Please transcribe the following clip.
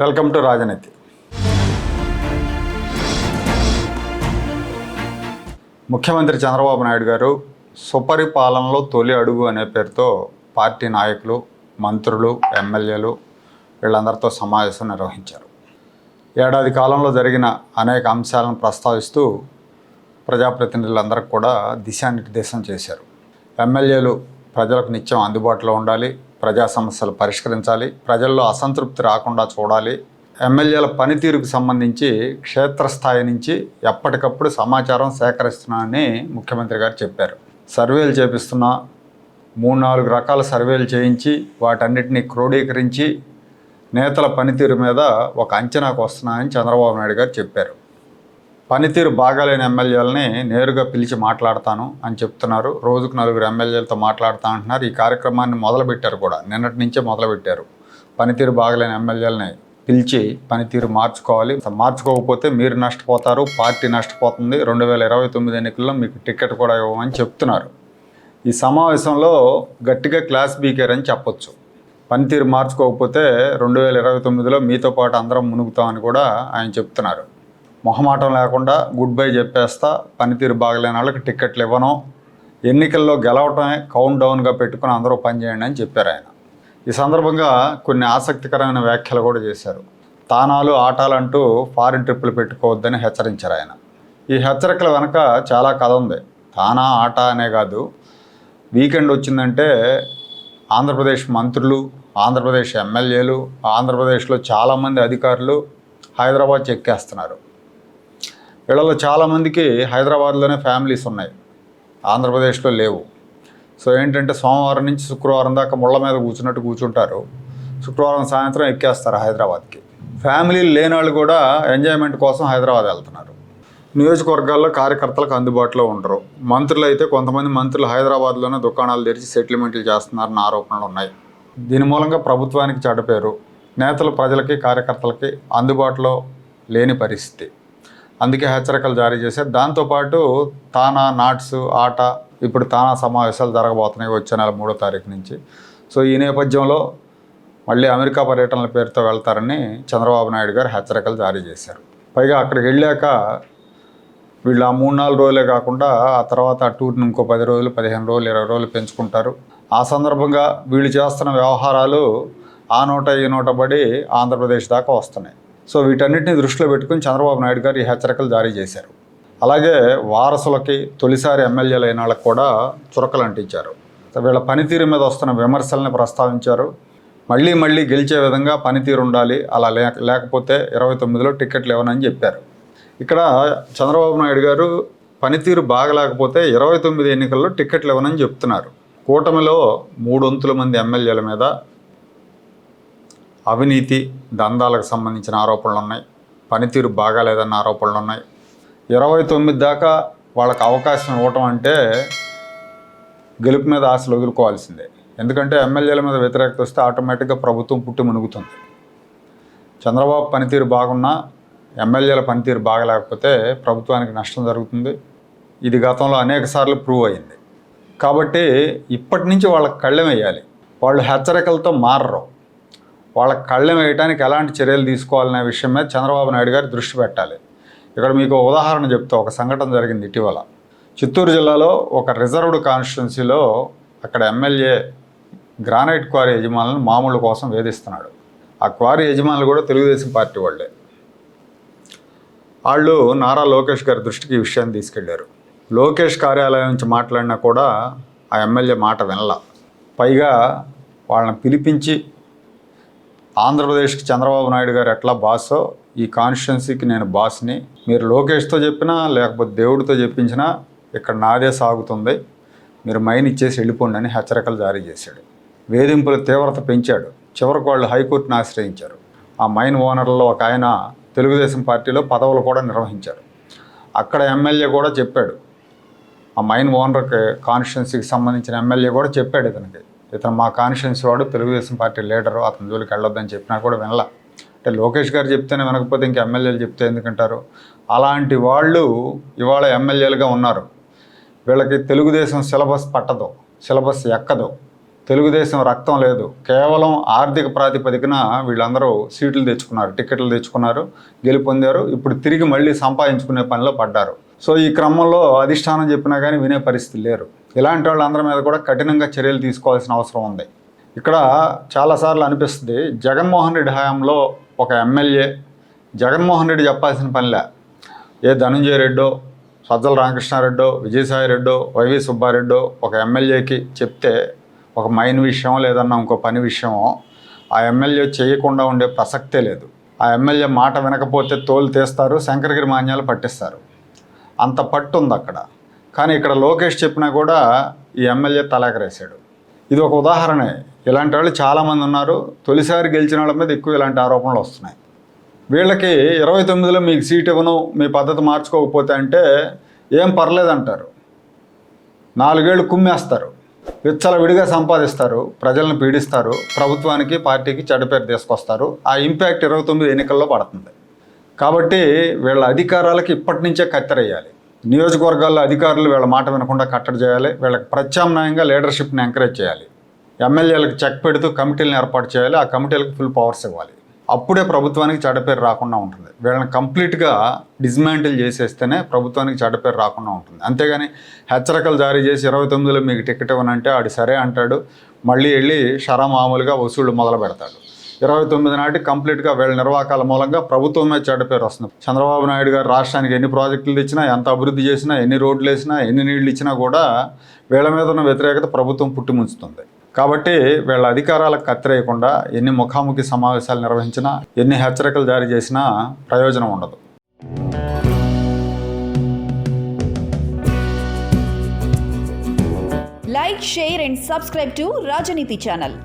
Welcome to రాజనీతి. ముఖ్యమంత్రి చంద్రబాబు నాయుడు గారు సుపరిపాలనలో తొలి అడుగు అనే పేరుతో పార్టీ నాయకులు మంత్రులు ఎమ్మెల్యేలు వీళ్ళందరితో సమావేశం నిర్వహించారు. ఏడాది కాలంలో జరిగిన అనేక అంశాలను ప్రస్తావిస్తూ ప్రజాప్రతినిధులందరికీ కూడా దిశానిర్దేశం చేశారు. ఎమ్మెల్యేలు ప్రజలకు నిత్యం అందుబాటులో ఉండాలి ప్రజా సమస్యలు పరిష్కరించాలి ప్రజల్లో అసంతృప్తి రాకుండా చూడాలి. ఎమ్మెల్యేల పనితీరుకు సంబంధించి క్షేత్రస్థాయి నుంచి ఎప్పటికప్పుడు సమాచారం సేకరిస్తున్నానని ముఖ్యమంత్రి గారు చెప్పారు. సర్వేలు చేపిస్తున్నా మూడు నాలుగు రకాల సర్వేలు చేయించి వాటన్నిటిని క్రోడీకరించి నేతల పనితీరు మీద ఒక అంచనాకు వస్తున్నానని చంద్రబాబు నాయుడు గారు చెప్పారు. పనితీరు బాగాలేని ఎమ్మెల్యేలని నేరుగా పిలిచి మాట్లాడతాను అని చెప్తున్నారు. రోజుకు నలుగురు ఎమ్మెల్యేలతో మాట్లాడుతా అంటున్నారు. ఈ కార్యక్రమాన్ని మొదలుపెట్టారు కూడా. నిన్నటి నుంచే మొదలుపెట్టారు. పనితీరు బాగలేని ఎమ్మెల్యేలని పిలిచి పనితీరు మార్చుకోవాలి. మార్చుకోకపోతే మీరు నష్టపోతారు పార్టీ నష్టపోతుంది. రెండు వేల ఇరవై తొమ్మిది ఎన్నికల్లో మీకు టికెట్ కూడా ఇవ్వమని చెప్తున్నారు. ఈ సమావేశంలో గట్టిగా క్లాస్ బీకేరని చెప్పొచ్చు. పనితీరు మార్చుకోకపోతే రెండు వేల ఇరవై తొమ్మిదిలో మీతో పాటు అందరం మునుగుతామని కూడా ఆయన చెప్తున్నారు. మొహమాటం లేకుండా గుడ్ బై చెప్పేస్తా పనితీరు బాగలేని వాళ్ళకి టిక్కెట్లు ఇవ్వను. ఎన్నికల్లో గెలవటమే కౌంట్ డౌన్గా పెట్టుకుని అందరూ పనిచేయండి అని చెప్పారు ఆయన. ఈ సందర్భంగా కొన్ని ఆసక్తికరమైన వ్యాఖ్యలు కూడా చేశారు. తానాలు ఆటాలంటూ అంటూ ఫారిన్ ట్రిప్పులు పెట్టుకోవద్దని హెచ్చరించారు ఆయన. ఈ హెచ్చరికల వెనక చాలా కథ ఉంది. తానా ఆట అనే కాదు. వీకెండ్ వచ్చిందంటే ఆంధ్రప్రదేశ్ మంత్రులు ఆంధ్రప్రదేశ్ ఎమ్మెల్యేలు ఆంధ్రప్రదేశ్లో చాలామంది అధికారులు హైదరాబాద్ చెక్కేస్తున్నారు. వీళ్ళలో చాలామందికి హైదరాబాద్లోనే ఫ్యామిలీస్ ఉన్నాయి. ఆంధ్రప్రదేశ్లో లేవు. సో ఏంటంటే సోమవారం నుంచి శుక్రవారం దాకా ముళ్ళ మీద కూర్చున్నట్టు కూర్చుంటారు. శుక్రవారం సాయంత్రం ఎక్కేస్తారు హైదరాబాద్కి. ఫ్యామిలీలు లేని వాళ్ళు కూడా ఎంజాయ్మెంట్ కోసం హైదరాబాద్ వెళ్తున్నారు. నియోజకవర్గాల్లో కార్యకర్తలకు అందుబాటులో ఉండరు. మంత్రులు అయితే కొంతమంది మంత్రులు హైదరాబాద్లోనే దుకాణాలు తెరిచి సెటిల్మెంట్లు చేస్తున్నారన్న ఆరోపణలు ఉన్నాయి. దీని మూలంగా ప్రభుత్వానికి చెడ్డపేరు నేతలు ప్రజలకి కార్యకర్తలకి అందుబాటులో లేని పరిస్థితి. అందుకే హెచ్చరికలు జారీ చేశారు. దాంతోపాటు తానా నాట్స్ ఆట ఇప్పుడు తానా సమావేశాలు జరగబోతున్నాయి వచ్చే నెల మూడో తారీఖు నుంచి. సో ఈ నేపథ్యంలో మళ్ళీ అమెరికా పర్యటనల పేరుతో వెళ్తారని చంద్రబాబు నాయుడు గారు హెచ్చరికలు జారీ చేశారు. పైగా అక్కడికి వెళ్ళాక వీళ్ళు ఆ మూడు నాలుగు రోజులే కాకుండా ఆ తర్వాత ఆ టూర్ని ఇంకో పది రోజులు పదిహేను రోజులు ఇరవై రోజులు పెంచుకుంటారు. ఆ సందర్భంగా వీళ్ళు చేస్తున్న వ్యవహారాలు ఆ నోట ఈ నోట పడి ఆంధ్రప్రదేశ్ దాకా వస్తున్నాయి. సో వీటన్నిటిని దృష్టిలో పెట్టుకుని చంద్రబాబు నాయుడు గారు ఈ హెచ్చరికలు జారీ చేశారు. అలాగే వారసులకి తొలిసారి ఎమ్మెల్యేలు అయిన వాళ్ళకి కూడా చురకలు అంటించారు. వీళ్ళ పనితీరు మీద వస్తున్న విమర్శల్ని ప్రస్తావించారు. మళ్ళీ మళ్ళీ గెలిచే విధంగా పనితీరు ఉండాలి అలా లేక లేకపోతే ఇరవై తొమ్మిదిలో టికెట్లు ఇవ్వనని చెప్పారు. ఇక్కడ చంద్రబాబు నాయుడు గారు పనితీరు బాగలేకపోతే ఇరవై తొమ్మిది ఎన్నికల్లో టికెట్లు ఇవ్వనని చెప్తున్నారు. కూటమిలో మూడొంతుల మంది ఎమ్మెల్యేల మీద అవినీతి దందాలకు సంబంధించిన ఆరోపణలు ఉన్నాయి. పనితీరు బాగాలేదన్న ఆరోపణలు ఉన్నాయి. ఇరవై తొమ్మిది దాకా వాళ్ళకి అవకాశం ఇవ్వటం అంటే గెలుపు మీద ఆశలు వదులుకోవాల్సిందే. ఎందుకంటే ఎమ్మెల్యేల మీద వ్యతిరేకత వస్తే ఆటోమేటిక్గా ప్రభుత్వం పుట్టి మునుగుతుంది. చంద్రబాబు పనితీరు బాగున్నా ఎమ్మెల్యేల పనితీరు బాగలేకపోతే ప్రభుత్వానికి నష్టం జరుగుతుంది. ఇది గతంలో అనేక సార్లు ప్రూవ్ అయింది. కాబట్టి ఇప్పటి నుంచి వాళ్ళకి కళ్ళెం వేయాలి. వాళ్ళు హెచ్చరికలతో మారరు. వాళ్ళ కళ్ళెం వేయడానికి ఎలాంటి చర్యలు తీసుకోవాలనే విషయం మీద చంద్రబాబు నాయుడు గారు దృష్టి పెట్టాలి. ఇక్కడ మీకు ఉదాహరణ చెప్తా ఒక సంఘటన జరిగింది ఇటీవల. చిత్తూరు జిల్లాలో ఒక రిజర్వ్డ్ కాన్స్టిట్యున్సీలో అక్కడ ఎమ్మెల్యే గ్రానైట్ క్వారీ యజమానులను మామూలు కోసం వేధిస్తున్నాడు. ఆ క్వారీ యజమానులు కూడా తెలుగుదేశం పార్టీ వాళ్ళే. వాళ్ళు నారా లోకేష్ గారి దృష్టికి ఈ విషయాన్ని తీసుకెళ్ళారు. లోకేష్ కార్యాలయం నుంచి మాట్లాడినా కూడా ఆ ఎమ్మెల్యే మాట వినలా. పైగా వాళ్ళని పిలిపించి ఆంధ్రప్రదేశ్కి చంద్రబాబు నాయుడు గారు ఎట్లా బాసో ఈ కాన్స్టిట్యున్సీకి నేను బాస్ని. మీరు లోకేష్తో చెప్పినా లేకపోతే దేవుడితో చెప్పించినా ఇక్కడ నాదే సాగుతుంది. మీరు మైన్ ఇచ్చేసి వెళ్ళిపోండి అని హెచ్చరికలు జారీ చేశాడు. వేధింపుల తీవ్రత పెంచాడు. చివరికి వాళ్ళు హైకోర్టును ఆశ్రయించారు. ఆ మైన్ ఓనర్లో ఒక ఆయన తెలుగుదేశం పార్టీలో పదవులు కూడా నిర్వహించారు. అక్కడ ఎమ్మెల్యే కూడా చెప్పాడు. ఆ మైన్ ఓనర్కి కాన్స్టిట్యున్సీకి సంబంధించిన ఎమ్మెల్యే కూడా చెప్పాడు ఇతనికి. ఇతను మా కాన్స్టిట్యున్సీ వాడు తెలుగుదేశం పార్టీ లీడరు అతని జోలికి వెళ్ళొద్దని చెప్పినా కూడా వినలా. అంటే లోకేష్ గారు చెప్తేనే వినకపోతే ఇంక ఎమ్మెల్యేలు చెప్తే ఎందుకంటారు? అలాంటి వాళ్ళు ఇవాళ ఎమ్మెల్యేలుగా ఉన్నారు. వీళ్ళకి తెలుగుదేశం సిలబస్ పట్టదు సిలబస్ ఎక్కదు. తెలుగుదేశం రక్తం లేదు. కేవలం ఆర్థిక ప్రాతిపదికన వీళ్ళందరూ సీట్లు తెచ్చుకున్నారు టికెట్లు తెచ్చుకున్నారు గెలుపొందారు. ఇప్పుడు తిరిగి మళ్ళీ సంపాదించుకునే పనిలో పడ్డారు. సో ఈ క్రమంలో అధిష్టానం చెప్పినా కానీ వినే పరిస్థితి లేరు. ఇలాంటి వాళ్ళందరి మీద కూడా కఠినంగా చర్యలు తీసుకోవాల్సిన అవసరం ఉంది. ఇక్కడ చాలాసార్లు అనిపిస్తుంది జగన్మోహన్ రెడ్డి హయాంలో ఒక ఎమ్మెల్యే జగన్మోహన్ రెడ్డి చెప్పాల్సిన పనిలే. ఏ ధనంజయ రెడ్డో సజ్జల రామకృష్ణారెడ్డో విజయసాయి రెడ్డో వైవి సుబ్బారెడ్డో ఒక ఎమ్మెల్యేకి చెప్తే ఒక మైన్ విషయం లేదన్నా ఇంకో పని విషయమో ఆ ఎమ్మెల్యే చేయకుండా ఉండే ప్రసక్తే లేదు. ఆ ఎమ్మెల్యే మాట వినకపోతే తోలు తీస్తారు శంకరగిరి మాన్యాలు పట్టిస్తారు. అంత పట్టు ఉంది అక్కడ. కానీ ఇక్కడ లోకేష్ చెప్పినా కూడా ఈ ఎమ్మెల్యే తలాకరేశాడు. ఇది ఒక ఉదాహరణే. ఇలాంటి వాళ్ళు చాలామంది ఉన్నారు. తొలిసారి గెలిచిన వాళ్ళ మీద ఎక్కువ ఇలాంటి ఆరోపణలు వస్తున్నాయి. వీళ్ళకి ఇరవై తొమ్మిదిలో మీకు సీట్ ఇవ్వను మీ పద్ధతి మార్చుకోకపోతే అంటే ఏం పర్లేదంటారు. నాలుగేళ్ళు కుమ్మేస్తారు. విచ్చలవిడిగా సంపాదిస్తారు. ప్రజలను పీడిస్తారు. ప్రభుత్వానికి పార్టీకి చెడ్డపేరు తీసుకొస్తారు. ఆ ఇంపాక్ట్ ఇరవై తొమ్మిది ఎన్నికల్లో పడుతుంది. కాబట్టి వీళ్ళ అధికారాలకి ఇప్పటి నుంచే కత్తెరయ్యాలి నియోజకవర్గాల్లో అధికారులు వీళ్ళ మాట వినకుండా కట్టడి చేయాలి వీళ్ళకి ప్రత్యామ్నాయంగా లీడర్షిప్ని ఎంకరేజ్ చేయాలి. ఎమ్మెల్యేలకు చెక్ పెడుతూ కమిటీలను ఏర్పాటు చేయాలి ఆ కమిటీలకు ఫుల్ పవర్స్ ఇవ్వాలి. అప్పుడే ప్రభుత్వానికి చెడపేరు రాకుండా ఉంటుంది. వీళ్ళని కంప్లీట్గా డిస్మాంటిల్ చేసేస్తేనే ప్రభుత్వానికి చెడపేరు రాకుండా ఉంటుంది. అంతేగాని హెచ్చరికలు జారీ చేసి ఇరవై తొమ్మిదిలో మీకు టికెట్ ఇవ్వనంటే ఆడు సరే అంటాడు మళ్ళీ వెళ్ళి షరా మామూలుగా వసూళ్ళు మొదలు పెడతాడు ఇరవై తొమ్మిది నాటి కంప్లీట్గా వీళ్ళ నిర్వాహకాల మూలంగా ప్రభుత్వమే చెడ్డ పేరు వస్తుంది. చంద్రబాబు నాయుడు గారు రాష్ట్రానికి ఎన్ని ప్రాజెక్టులు ఇచ్చినా ఎంత అభివృద్ధి చేసినా ఎన్ని రోడ్లు వేసినా ఎన్ని నీళ్ళు ఇచ్చినా కూడా వీళ్ళ మీద ఉన్న వ్యతిరేకత ప్రభుత్వం పుట్టిముంచుతుంది కాబట్టి వీళ్ళ అధికారాలకు కత్తిరేయకుండా ఎన్ని ముఖాముఖి సమావేశాలు నిర్వహించినా ఎన్ని హెచ్చరికలు జారీ చేసినా ప్రయోజనం ఉండదు. Like share and subscribe to Rajaneeti channel